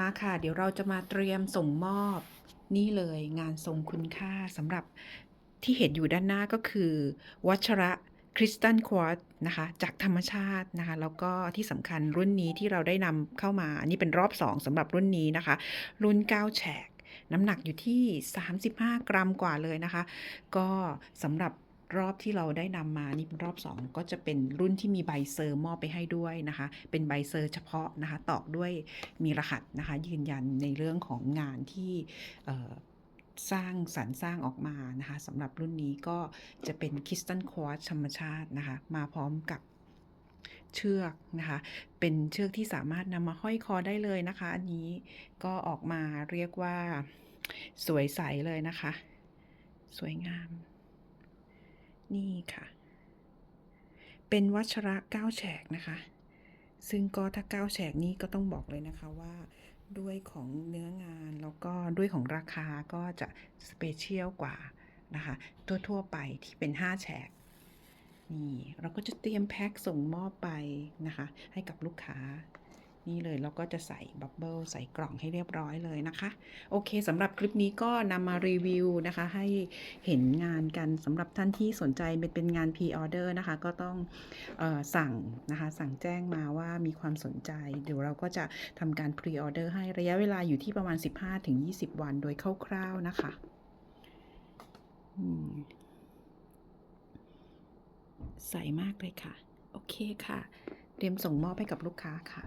มาค่ะ เดี๋ยวเราจะมาเตรียมส่งมอบนี่เลยงานทรงคุณค่าสำหรับที่เห็นอยู่ด้านหน้าก็คือ วัชระคริสตัลควอตนะคะ จากธรรมชาตินะคะ แล้วก็ที่สำคัญรุ่นนี้ที่เราได้นำเข้ามาอันนี้เป็นรอบ2สำหรับรุ่นนี้นะคะ รุ่น 9 แฉก น้ำหนักอยู่ที่ 35 กรัมกว่าเลยนะคะ ก็สำหรับ รอบที่เราได้นำมานี่เป็นรอบ 2 ก็จะเป็นรุ่นที่มีใบเซอร์มอบไปให้ด้วยนะคะ เป็นใบเซอร์เฉพาะนะคะ ตอกด้วยมีรหัสนะคะ ยืนยันในเรื่องของงานที่สร้างสรรค์สร้างออกมานะคะสำหรับรุ่นนี้ก็จะเป็นคริสตัลควอตธรรมชาตินะคะ มาพร้อมกับเชือกนะคะ เป็นเชือกที่สามารถนำมาห้อยคอได้เลยนะคะ อันนี้ก็ออกมาเรียกว่าสวยใสเลยนะคะ สวยงาม นี่ค่ะ เป็นวัชระเก้าแฉกนะคะ ซึ่งก็ถ้าเก้าแฉกนี้ก็ต้องบอกเลยนะคะว่าด้วยของเนื้องานแล้วก็ด้วยของราคาก็จะสเปเชียลกว่านะคะ ทั่ว ๆ ไปที่เป็น 5 แฉกนี่ เราก็จะเตรียมแพ็คส่งมอบไปนะคะ ให้กับลูกค้า นี่เลยเราก็จะใส่บับเบิลใส่กล่องให้เรียบร้อยเลยนะคะ โอเคสำหรับคลิปนี้ก็นำมารีวิวนะคะ ให้เห็นงานกันสำหรับท่านที่สนใจเป็นเป็นงาน P-order นะคะ ก็ต้องออสั่งนะคะ สั่งแจ้งมาว่ามีความสนใจ เดี๋ยวเราก็จะทำการ Pre-order ให้ระยะเวลาอยู่ที่ประมาณ 15-20 วันโดยคร่าวๆนะคะใส่มากเลยค่ะ โอเคค่ะ เตรียมส่งมอบให้กับลูกค้าค่ะ